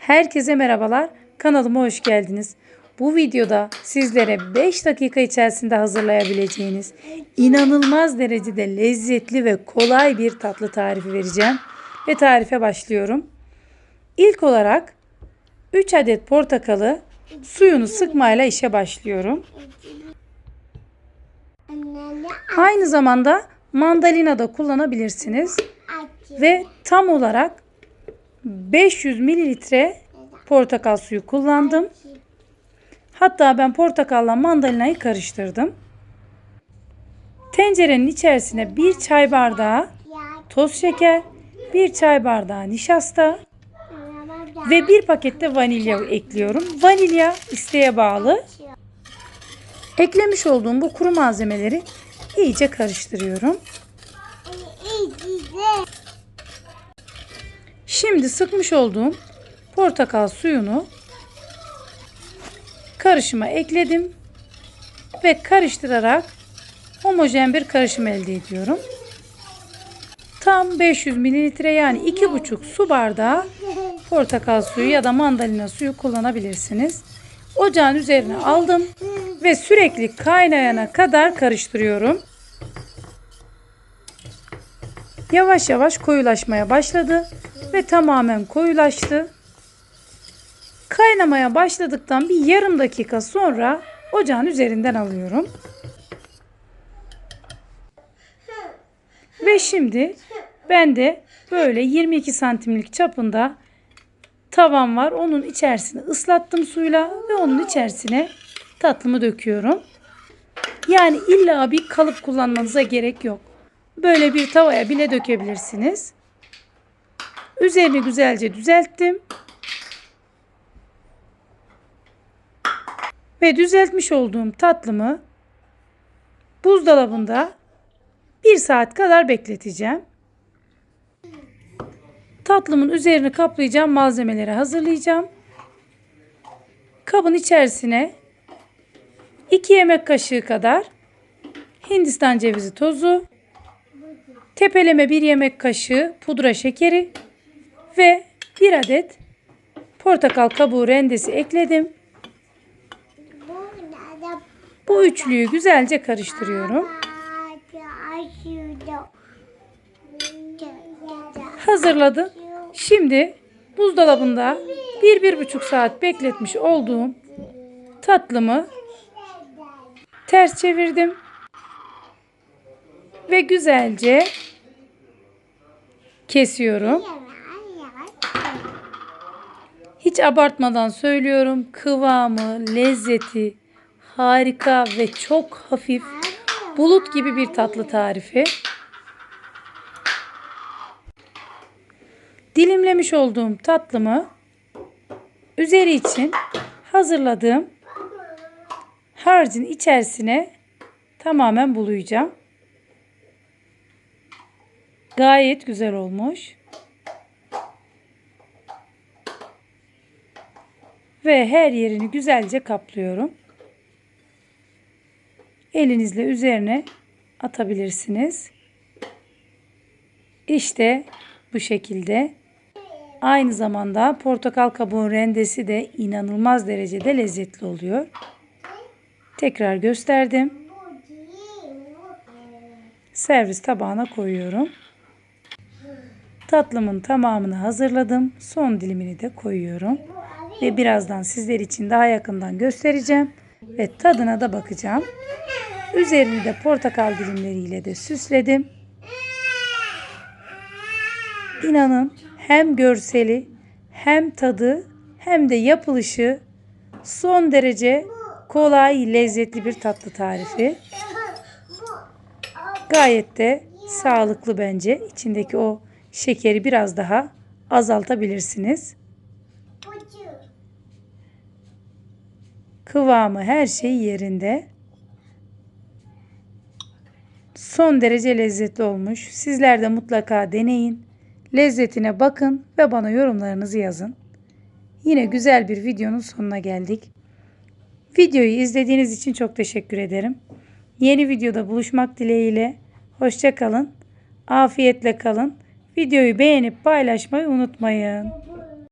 Herkese merhabalar. Kanalıma hoş geldiniz. Bu videoda sizlere 5 dakika içerisinde hazırlayabileceğiniz inanılmaz derecede lezzetli ve kolay bir tatlı tarifi vereceğim. Ve tarife başlıyorum. İlk olarak 3 adet portakalı suyunu sıkmayla işe başlıyorum. Aynı zamanda mandalina da kullanabilirsiniz. Ve tam olarak 500 mililitre portakal suyu kullandım. Hatta ben portakalla mandalinayı karıştırdım. Tencerenin içerisine bir çay bardağı toz şeker, bir çay bardağı nişasta ve bir pakette vanilya ekliyorum. Vanilya isteğe bağlı. Eklemiş olduğum bu kuru malzemeleri iyice karıştırıyorum. Şimdi sıkmış olduğum portakal suyunu karışıma ekledim ve karıştırarak homojen bir karışım elde ediyorum. Tam 500 mililitre yani 2,5 su bardağı portakal suyu ya da mandalina suyu kullanabilirsiniz. Ocağın üzerine aldım ve sürekli kaynayana kadar karıştırıyorum. Yavaş yavaş koyulaşmaya başladı ve tamamen koyulaştı. Kaynamaya başladıktan bir yarım dakika sonra ocağın üzerinden alıyorum. Ve şimdi ben de böyle 22 santimlik çapında tavam var. Onun içerisine ıslattım suyla ve onun içerisine tatlımı döküyorum. Yani illa bir kalıp kullanmanıza gerek yok. Böyle bir tavaya bile dökebilirsiniz. Üzerini güzelce düzelttim. Ve düzeltmiş olduğum tatlımı buzdolabında bir saat kadar bekleteceğim. Tatlımın üzerini kaplayacağım malzemeleri hazırlayacağım. Kabın içerisine 2 yemek kaşığı kadar Hindistan cevizi tozu, tepeleme 1 yemek kaşığı pudra şekeri ve 1 adet portakal kabuğu rendesi ekledim. Bu üçlüyü güzelce karıştırıyorum. Hazırladım. Şimdi buzdolabında 1-1,5 saat bekletmiş olduğum tatlımı ters çevirdim. Ve güzelce kesiyorum. Hiç abartmadan söylüyorum. Kıvamı, lezzeti harika ve çok hafif bulut gibi bir tatlı tarifi. Dilimlemiş olduğum tatlımı üzeri için hazırladığım harcın içerisine tamamen bulayacağım. Gayet güzel olmuş. Ve her yerini güzelce kaplıyorum. Elinizle üzerine atabilirsiniz. İşte bu şekilde. Aynı zamanda portakal kabuğu rendesi de inanılmaz derecede lezzetli oluyor. Tekrar gösterdim. Servis tabağına koyuyorum. Tatlımın tamamını hazırladım. Son dilimini de koyuyorum. Ve birazdan sizler için daha yakından göstereceğim. Ve tadına da bakacağım. Üzerini de portakal dilimleriyle de süsledim. İnanın hem görseli hem tadı hem de yapılışı son derece kolay, lezzetli bir tatlı tarifi. Gayet de sağlıklı bence. İçindeki o şekeri biraz daha azaltabilirsiniz. Kıvamı her şey yerinde. Son derece lezzetli olmuş. Sizler de mutlaka deneyin. Lezzetine bakın ve bana yorumlarınızı yazın. Yine güzel bir videonun sonuna geldik. Videoyu izlediğiniz için çok teşekkür ederim. Yeni videoda buluşmak dileğiyle. Hoşça kalın. Afiyetle kalın. Videoyu beğenip paylaşmayı unutmayın.